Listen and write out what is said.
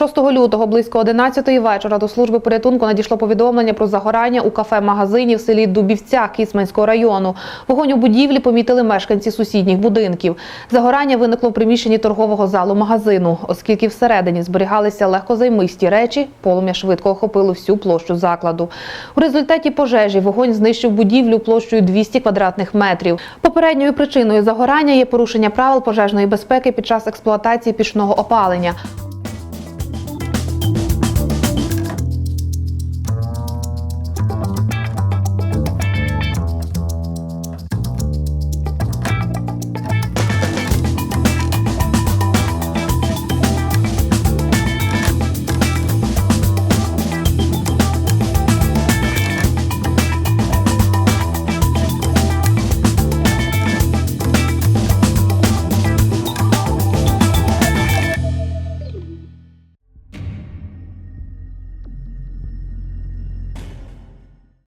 6 лютого близько 11 вечора до служби порятунку надійшло повідомлення про загорання у кафе-магазині в селі Дубівця Кісменського району. Вогонь у будівлі помітили мешканці сусідніх будинків. Загорання виникло в приміщенні торгового залу магазину, оскільки всередині зберігалися легкозаймисті речі, полум'я швидко охопило всю площу закладу. У результаті пожежі вогонь знищив будівлю площею 200 квадратних метрів. Попередньою причиною загорання є порушення правил пожежної безпеки під час експлуатації пічного опалення.